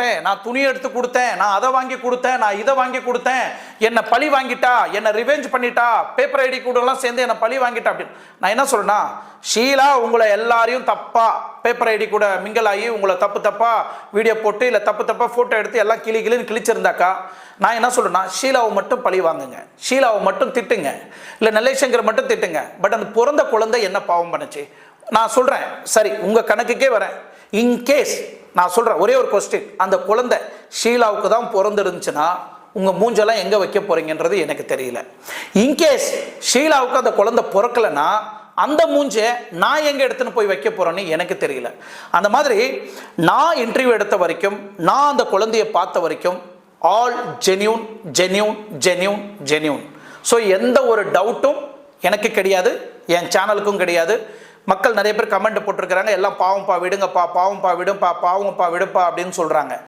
சாப்பிட்டேன் நான் துணி எடுத்து கொடுத்தேன் நான் அதை வாங்கி கொடுத்தேன் நான் இதை வாங்கி கொடுத்தேன் என்னை பழி வாங்கிட்டா என்னை ரிவெஞ்ச் பண்ணிட்டா பேப்பர் ஐடி கூடலாம் சேர்ந்து என்னை பழி வாங்கிட்டா அப்படின்னு. நான் என்ன சொல்றேன்னா ஷீலா உங்களை எல்லாரையும் தப்பா பேப்பர் ஐடி கூட மிங்கல் ஆகி உங்களை தப்பு தப்பா வீடியோ போட்டு இல்லை தப்பு தப்பா ஃபோட்டோ எடுத்து எல்லாம் கிளி கிளின்னு கிழிச்சிருந்தாக்கா நான் என்ன சொல்றேன்னா ஷீலாவை மட்டும் பழி வாங்குங்க. ஷீலாவை மட்டும் திட்டுங்க. இல்லை நல்லேசங்கரை மட்டும் திட்டுங்க. பட் அந்த பிறந்த குழந்தை என்ன பாவம் பண்ணுச்சு? நான் சொல்றேன். சரி உங்க கணக்குக்கே வரேன். இன்கேஸ் நான் சொல்கிறேன் ஒரே ஒரு கொஸ்டின் அந்த குழந்தை ஷீலாவுக்கு தான் பிறந்திருந்துச்சுன்னா உங்கள் மூஞ்செல்லாம் எங்கே வைக்க போகிறீங்கன்றது எனக்கு தெரியல. இன்கேஸ் ஷீலாவுக்கு அந்த குழந்தை பிறக்கலைன்னா அந்த மூஞ்சை நான் எங்கே எடுத்துன்னு போய் வைக்க போகிறேன்னு எனக்கு தெரியல. அந்த மாதிரி நான் இன்டர்வியூ எடுத்த வரைக்கும் நான் அந்த குழந்தைய பார்த்த வரைக்கும் all genuine genuine genuine genuine so எந்த ஒரு டவுட்டும் எனக்கு கிடையாது என் சேனலுக்கும் கிடையாது. மக்கள் நிறைய பேர் கமெண்ட் போட்டிருக்கிறாங்க. எல்லாம் பாவம்பா விடுங்கப்பா பாவம்பா விடும்பா பாவம்பா விடுப்பா அப்படின்னு சொல்றாங்க.